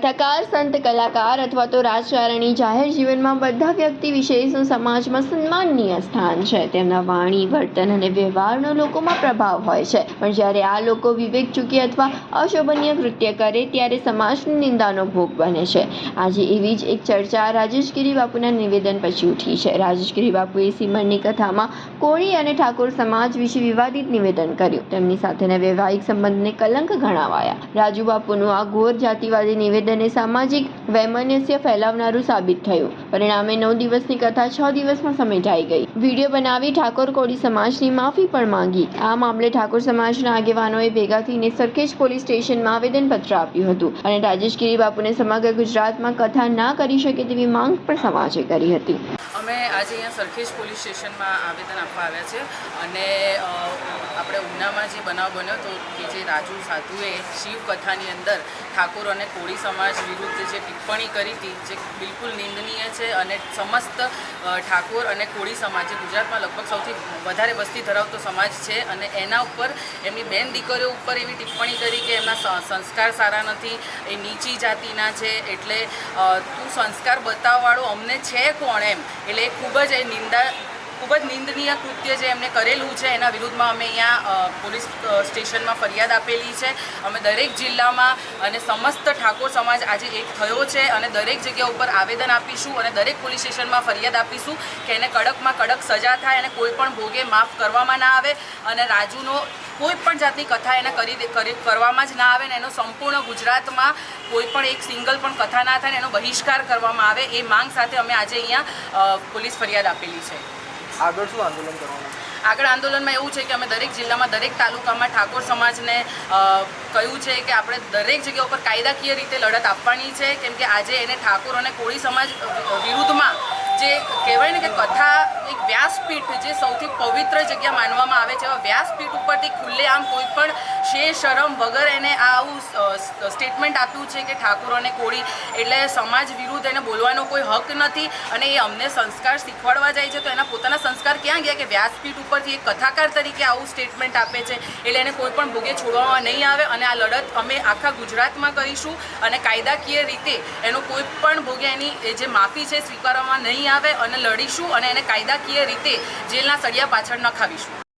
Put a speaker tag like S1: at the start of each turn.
S1: કથાકાર, સંત, કલાકાર અથવા તો રાજકારણી જાહેર જીવનમાં બધા વ્યક્તિ વિશેષનું સમાજમાં સન્માનનીય સ્થાન છે? તેમના વાણી, વર્તન અને વ્યવહારનો લોકોમાં પ્રભાવ હોય છે. પણ જ્યારે આ લોકો વિવેક ચૂકી અથવા અશોભનીય કૃત્ય કરે ત્યારે સમાજની નિંદાનો ભોગ બને છે. આજે એવી જ એક ચર્ચા રાજેશગીરી બાપુના નિવેદન પછી ઉઠી છે. રાજેશગીરી બાપુએ સિમરની કથામાં કોળી અને ઠાકોર સમાજ વિશે વિવાદિત નિવેદન કર્યું. તેમની સાથેના વૈવાહિક સંબંધને કલંક ગણાવાયા. રાજુ બાપુનું આ ઘોર જાતિવાદી નિવેદન એ સામાજિક વૈમનસ્ય ફેલાવનારું સાબિત થયું. પરિણામે નવ દિવસની કથા, છ દિવસમાં સમેટાઈ ગઈ. વીડિયો બનાવી ઠાકોર કોળી સમાજની માફી પણ માંગી. આ મામલે ઠાકોર સમાજના આગેવાનોએ ભેગા થઈને સરખેજ પોલીસ સ્ટેશનમાં આવેદનપત્ર આપ્યું હતું અને રાજેશગીરી બાપુને સમગ્ર ગુજરાતમાં કથા ના કરી શકે તેવી માંગ પણ સમાજે કરી હતી.
S2: અમે આજે અહીંયા સરખેજ પોલીસ સ્ટેશનમાં આવેદન આપવા આવ્યા છે અને આપણે ઉનામાં જે બનાવ બન્યો હતો કે જે રાજુ સાધુએ શિવ કથાની અંદર ઠાકોર અને કોળી સમાજ વિરુદ્ધ જે ટિપ્પણી કરી હતી, જે બિલકુલ નિંદનીય છે અને સમસ્ત ઠાકોર અને કોળી સમાજ જે ગુજરાતમાં લગભગ સૌથી વધારે વસ્તી ધરાવતો સમાજ છે અને એના ઉપર એમની બેન દીકરીઓ ઉપર એવી ટિપ્પણી કરી કે એમના સંસ્કાર સારા નથી, એ નીચી જાતિના છે, એટલે તું સંસ્કાર બતાવવાળો અમને છે કોણ એમ? એટલે એ ખૂબ જ એ નિંદા ખૂબ જ નિંદનીય કૃત્ય જે એમને કરેલું છે, એના વિરુદ્ધમાં અમે અહીંયા પોલીસ સ્ટેશનમાં ફરિયાદ આપેલી છે. અમે દરેક જિલ્લામાં અને સમસ્ત ઠાકોર સમાજ આજે એક થયો છે અને દરેક જગ્યા ઉપર આવેદન આપીશું અને દરેક પોલીસ સ્ટેશનમાં ફરિયાદ આપીશું કે એને કડકમાં કડક સજા થાય અને કોઈ પણ ભોગે માફ કરવામાં ના આવે અને રાજુનો કોઈ પણ જાતની કથા એને કરી કરવામાં જ ના આવે ને એનો સંપૂર્ણ ગુજરાતમાં કોઈ પણ એક સિંગલ પણ કથા ના થાય ને એનો બહિષ્કાર કરવામાં આવે એ માંગ સાથે અમે આજે અહીંયા પોલીસ ફરિયાદ આપેલી છે.
S3: આગળ શું આંદોલન કરવાનું?
S2: આગળ આંદોલનમાં એવું છે કે અમે દરેક જિલ્લામાં, દરેક તાલુકામાં ઠાકોર સમાજને કહ્યું છે કે આપણે દરેક જગ્યા ઉપર કાયદાકીય રીતે લડત આપવાની છે. કેમ કે આજે એને ઠાકોર અને કોળી સમાજ વિરુદ્ધમાં જે કહેવાય ને કે કથા, એક વ્યાસપીઠ જે સૌથી પવિત્ર જગ્યા માનવામાં આવે છે, એવા વ્યાસપીઠ ઉપરથી ખુલ્લેઆમ કોઈ પણ શે શરમ વગર એને આ આવું સ્ટેટમેન્ટ આપ્યું છે કે ઠાકોર અને કોળી એટલે સમાજ વિરુદ્ધ એને બોલવાનો કોઈ હક નથી અને એ અમને સંસ્કાર શીખવાડવા જાય છે. તો એના પોતાના સંસ્કાર ક્યાં ગયા કે વ્યાસપીઠ ઉપરથી એક કથાકાર તરીકે આવું સ્ટેટમેન્ટ આપે છે? એટલે એને કોઈ પણ ભોગે છોડવામાં નહીં આવે અને આ લડત અમે આખા ગુજરાતમાં કરીશું અને કાયદાકીય રીતે એનો કોઈ પણ ભોગે એની જે માફી છે સ્વીકારવામાં નહીં આવે અને લડીશું અને એને કાયદાકીય રીતે જેલના સળિયા પાછળ નખાવીશું